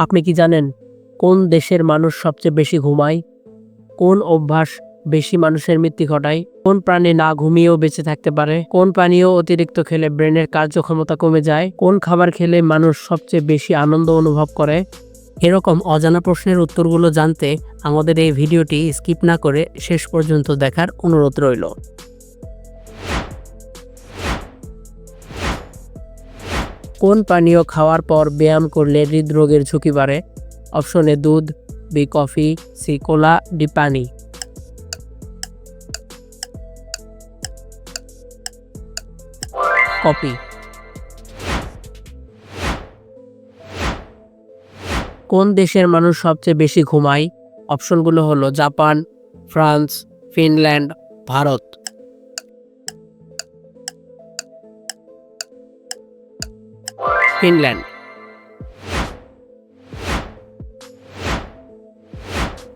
আপনি কি জানেন কোন দেশের মানুষ সবচেয়ে বেশি ঘুমায়? কোন অভ্যাস বেশি মানুষের মৃত্যু ঘটায়? কোন প্রাণী না ঘুমিয়েও বেঁচে থাকতে পারে? কোন পানীয় অতিরিক্ত খেলে ব্রেনের কার্যক্ষমতা কমে যায়? কোন খাবার খেলে মানুষ সবচেয়ে বেশি আনন্দ অনুভব করে? এরকম অজানা প্রশ্নের উত্তরগুলো জানতে আমাদের এই ভিডিওটি স্কিপ না করে শেষ পর্যন্ত দেখার অনুরোধ রইল। কোন পানীয় খাওয়ার পর ব্যায়াম করলে হৃদরোগের ঝুঁকি বাড়ে? অপশন এ, দুধ B coffee C cola D পানি। কপি কোন দেশের মানুষ সবচেয়ে বেশি ঘুমায়? অপশনগুলো হলো Japan, France, Finland, Bharat. Finland.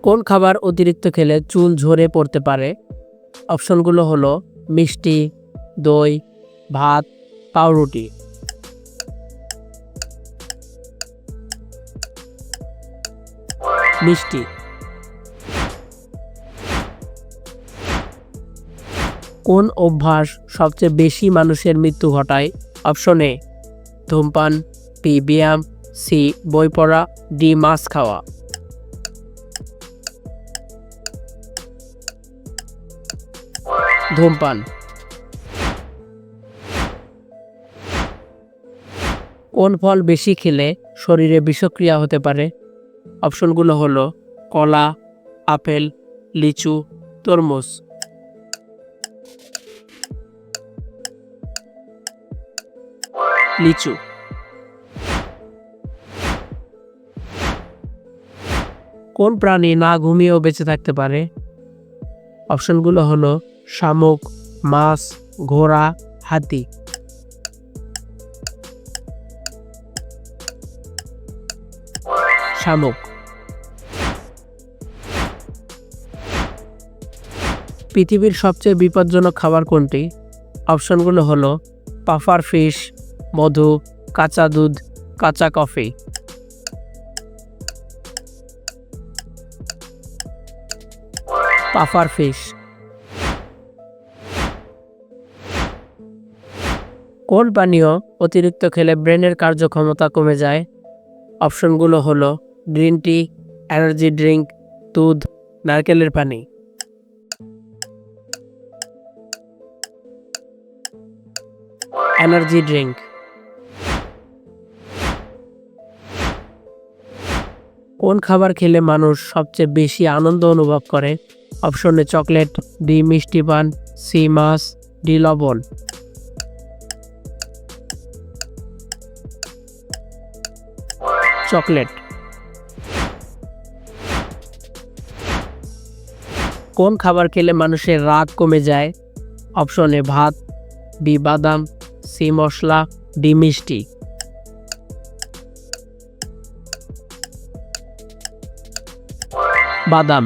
কোন খাবার অতিরিক্ত খেলে চুল ঝরে পড়তে পারে? অপশনগুলো হলো মিষ্টি, দই, ভাত, পাউরুটি। মিষ্টি। কোন অভ্যাস সবচেয়ে বেশি মানুষের মৃত্যু ঘটায়? অপশন এ ধূমপান বি ব্যায়াম সি বই পড়া ডি, মাছ খাওয়া। ধূমপান। কোন ফল বেশি খেলে শরীরে বিষক্রিয়া হতে পারে? অপশনগুলো হলো কলা, আপেল, লিচু, তরমুজ। লিচু। কোন প্রাণী না ঘুমিয়েও বেঁচে থাকতে পারে? অপশনগুলো হলো শামুক, মাছ, ঘোড়া, হাতি। শামুক। পৃথিবীর সবচেয়ে বিপজ্জনক খাবার কোনটি? অপশনগুলো হলো পাফার ফিশ মধু, কাঁচা দুধ, কাঁচা কফি। Puffer fish. কোন পানীয় অতিরিক্ত খেলে ব্রেনের কার্যক্ষমতা কমে যায়? অপশনগুলো হলো গ্রিন টি, এনার্জি ড্রিঙ্ক দুধ, নারকেলের পানি। এনার্জি ড্রিঙ্ক কোন খাবার খেলে মানুষ সবচেয়ে বেশি আনন্দ অনুভব করে? অপশনে চকলেট ডি মিষ্টি পান সি মাছ ডি লবণ। চকলেট। কোন খাবার খেলে মানুষের রাগ কমে যায়? অপশনে ভাত, বি বাদাম, সি মশলা, ডি মিষ্টি। বাদাম।